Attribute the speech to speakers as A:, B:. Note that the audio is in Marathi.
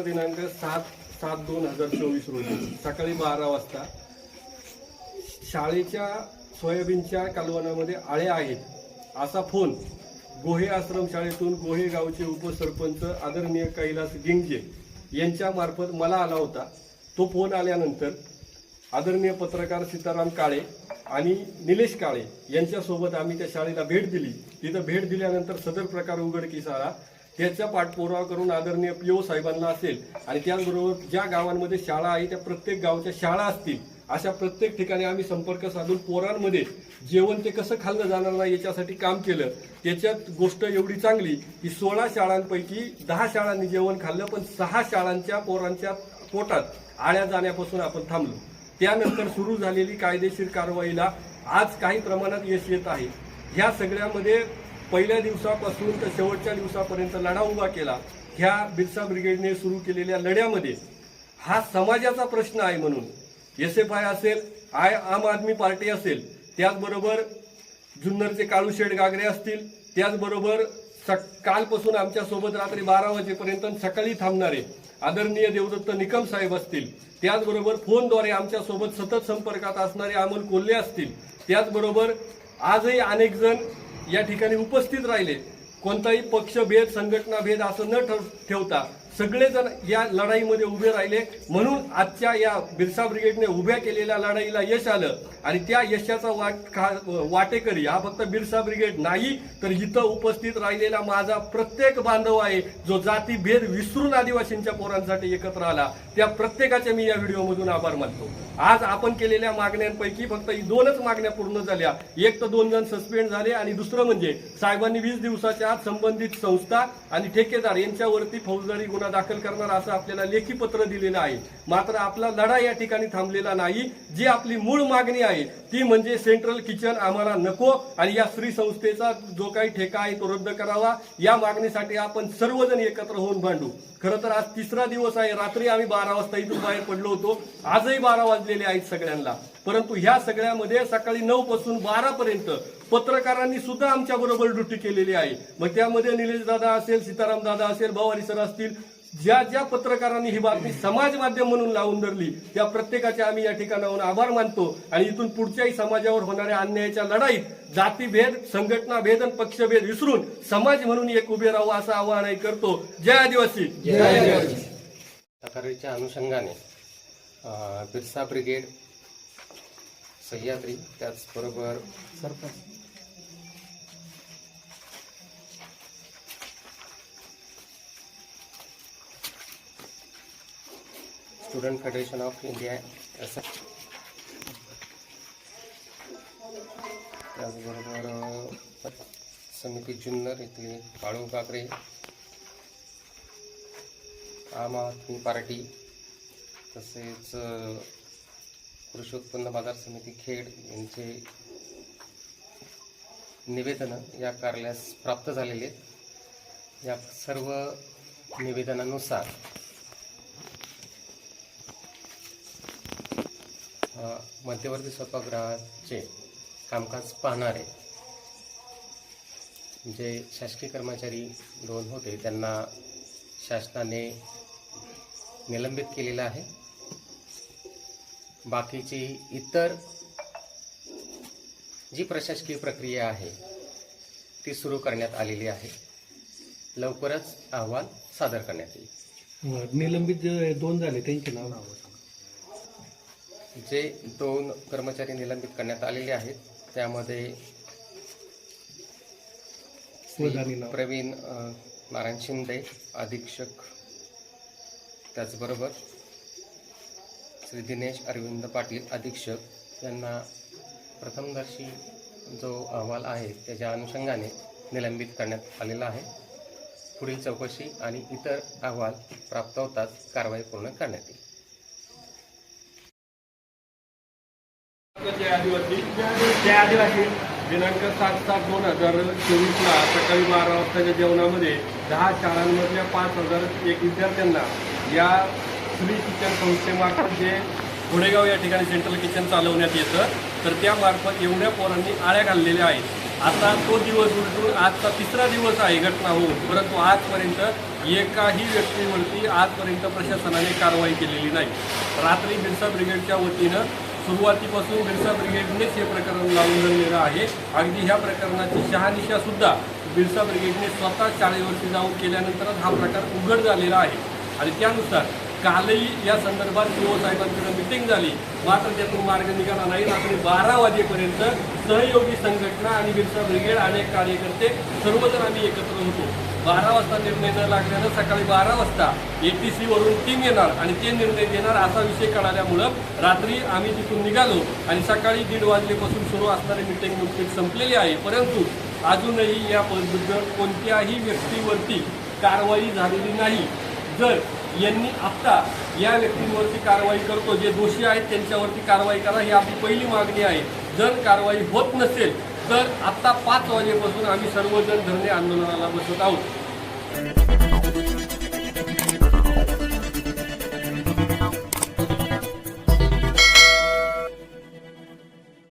A: शुक्रवार दिनांक सात सात दोन हजार चोवीस रोजी सकाळी बारा वाजता शाळेच्या सोयाबीनच्या कालवनामध्ये आळे आहेत असा फोन गोहे आश्रम शाळेतून गोहे गावचे उपसरपंच आदरणीय कैलास गिंगजे यांच्यामार्फत मला आला होता. तो फोन आल्यानंतर आदरणीय पत्रकार सीताराम काळे आणि निलेश काळे यांच्यासोबत आम्ही त्या शाळेला भेट दिली. तिथं भेट दिल्यानंतर सदर प्रकार उघडकीस आला. ह्याचा पाठपुरावा करून आदरणीय पी ओ साहेबांना असेल आणि त्याचबरोबर ज्या गावांमध्ये शाळा आहे त्या प्रत्येक गावच्या शाळा असतील अशा प्रत्येक ठिकाणी आम्ही संपर्क साधून पोरांमध्ये जेवण ते कसं खाल्लं जाणार नाही याच्यासाठी काम केलं. त्याच्यात गोष्ट एवढी चांगली की सोळा शाळांपैकी दहा शाळांनी जेवण खाल्लं पण सहा शाळांच्या पोरांच्या पोटात आळ्या जाण्यापासून आपण थांबलो. त्यानंतर सुरू झालेली कायदेशीर कारवाईला आज काही प्रमाणात यश येत आहे. ह्या सगळ्यामध्ये पहिल्या दिवसापासून तर शेवटच्या दिवसापर्यंत लढा उभा केला. ह्या बिरसा ब्रिगेडने सुरू केलेल्या लढ्यामध्ये हा समाजाचा प्रश्न आहे म्हणून. एस एफ आय असेल आय आम आदमी पार्टी असेल त्याचबरोबर जुन्नरचे काळूशेठ गागरे असतील त्याचबरोबर सक- कालपासून आमच्यासोबत रात्री बारा वाजेपर्यंत सकाळी थांबणारे आदरणीय देवदत्त निकम साहेब असतील त्याचबरोबर फोनद्वारे आमच्यासोबत सतत संपर्कात असणारे अमोल कोल्हे असतील त्याचबरोबर आजही अनेक जण या ठिकाणी उपस्थित राहिले. कोणताही पक्षभेद संघटना भेद असं न ठेवता सगळेजण या लढाईमध्ये उभे राहिले. म्हणून आजच्या या बिरसा ब्रिगेडने उभ्या केलेल्या लढाईला यश आलं. आणि त्या यशाचा वाट वाटेकरी हा फक्त बिरसा ब्रिगेड नाही तर इथं उपस्थित राहिलेला माझा प्रत्येक बांधव आहे जो जाती भेद विसरून आदिवासींच्या पोरांसाठी एकत्र आला. त्या प्रत्येकाचे मी या व्हिडिओमधून आभार मानतो. आज आपण केलेल्या मागण्यांपैकी फक्त ही दोनच मागण्या पूर्ण झाल्या. एक तर दोन जण सस्पेंड झाले आणि दुसरं म्हणजे साहेबांनी वीस दिवसाच्या आत संबंधित संस्था आणि ठेकेदार यांच्यावरती फौजदारी गुन्हा दाखल करणार असं आपल्याला लेखी पत्र दिलेलं आहे. मात्र आपला लढा या ठिकाणी थांबलेला नाही. जी आपली मूळ मागणी आहे ती म्हणजे सेंट्रल किचन आम्हाला नको आणि या स्त्री संस्थेचा जो काही ठेका आहे तो रद्द करावा. या मागणीसाठी आपण सर्वजण एकत्र होऊन भांडू. खरं तर आज तिसरा दिवस आहे. रात्री आम्ही बारा वाजता इथून बाहेर पडलो होतो. आजही बारा वाजलेले आहेत सगळ्यांना. परंतु ह्या सगळ्यामध्ये सकाळी नऊ पासून बारा पर्यंत पत्रकारांनी सुद्धा आमच्या बरोबर ड्युटी केलेली आहे. मग त्यामध्ये निलेश दादा असेल सीताराम दादा असेल भावारी सर असतील ज्या ज्या पत्रकारांनी ही बातमी समाज माध्यम म्हणून लावून धरली त्या प्रत्येकाचे आम्ही या ठिकाणाहून आभार मानतो आणि इथून पुढच्याही समाजावर होणाऱ्या अन्यायाच्या लढाईत जातीभेद संघटना भेद आणि पक्षभेद विसरून समाज म्हणून एक उभे राहू असं आवाहन करतो. जय आदिवासी.
B: तक्रारीच्या अनुषंगाने बिरसा ब्रिगेड सह्याद्री त्याचबरोबर sarpanch Student Federation of India असं त्याचबरोबर समिती जुन्नर इथली काळू काकरे आम आदमी पार्टी तसेच कृषी उत्पन्न बाजार समिती खेड यांचे निवेदनं या कार्यालयास प्राप्त झालेले आहेत. या सर्व निवेदनानुसार मध्यवर्ती स्वयंपाकगृहाचे कामकाज पाहणारे जे शासकीय कर्मचारी दोन होते त्यांना शासनाने निलंबित केलेलं आहे. बाकीची इतर जी प्रशासकीय प्रक्रिया आहे ती सुरू करण्यात आलेली आहे. लवकरच अहवाल सादर करण्यात येईल.
C: निलंबित जे दोन झाले त्यांचे नाव नाव
B: जे दोन कर्मचारी निलंबित करण्यात आलेले आहेत त्यामध्ये. प्रवीण नारायण शिंदे अधीक्षक त्याचबरोबर श्री दिनेश अरविंद पाटील अधीक्षक यांना प्रथमदर्शी जो अहवाल आहे त्याच्या अनुषंगाने निलंबित करण्यात आलेला आहे. पुढील चौकशी आणि इतर अहवाल प्राप्त होताच कारवाई पूर्ण करण्यात येईल.
A: जय आदिवासी दिनांक सात सात दोन हजार चोवीसला सकाळी बारा वाजताच्या जेवणामध्ये दहा शाळांमधल्या पाच हजार एक विद्यार्थ्यांना या श्री किचन संस्थेमार्फत जे घोडेगाव या ठिकाणी सेंट्रल किचन चालवण्यात येतं तर त्यामार्फत एवढ्या पोरांनी आळ्या घाललेल्या आहेत. आता तो दिवस उलटून आजचा तिसरा दिवस आहे घटना होऊन परंतु आजपर्यंत एकाही व्यक्तीवरती आजपर्यंत प्रशासनाने कारवाई केलेली नाही. रात्री बिरसा ब्रिगेडच्या वतीनं सुरुवातीपासून बिरसा ब्रिगेडनेच हे प्रकरण लावून धरलेलं आहे. अगदी ह्या प्रकरणाची शहानिशा सुद्धा बिरसा ब्रिगेडने स्वतः शाळेवरती जाऊन केल्यानंतरच हा प्रकार उघड झालेला आहे. आणि त्यानुसार कालही या संदर्भात सीओ साहेबांकडे मिटिंग झाली. मात्र त्यातून मार्ग निघाला नाही. रात्री बारा वाजेपर्यंत सहयोगी संघटना आणि बिरसा ब्रिगेड अनेक कार्यकर्ते सर्वजण आम्ही एकत्र होतो. बारा वाजता निर्णय न लागल्यानं सकाळी बारा वाजता एटीसी वरून टीम येणार आणि ते निर्णय देणार असा विषय कळाल्यामुळं रात्री आम्ही तिथून निघालो आणि सकाळी दीड वाजलेपासून सुरू असणारी मिटिंग नुकतीच संपलेली आहे. परंतु अजूनही याबद्दल कोणत्याही व्यक्तीवरती कारवाई झालेली नाही. जर यांनी आत्ता या व्यक्तींवरती कारवाई करतो जे दोषी आहेत त्यांच्यावरती कारवाई करा ही आपली पहिली मागणी आहे. जर कारवाई होत नसेल तर आत्ता पाच वाजेपासून आम्ही सर्वजण धरणे आंदोलनाला बसत आहोत.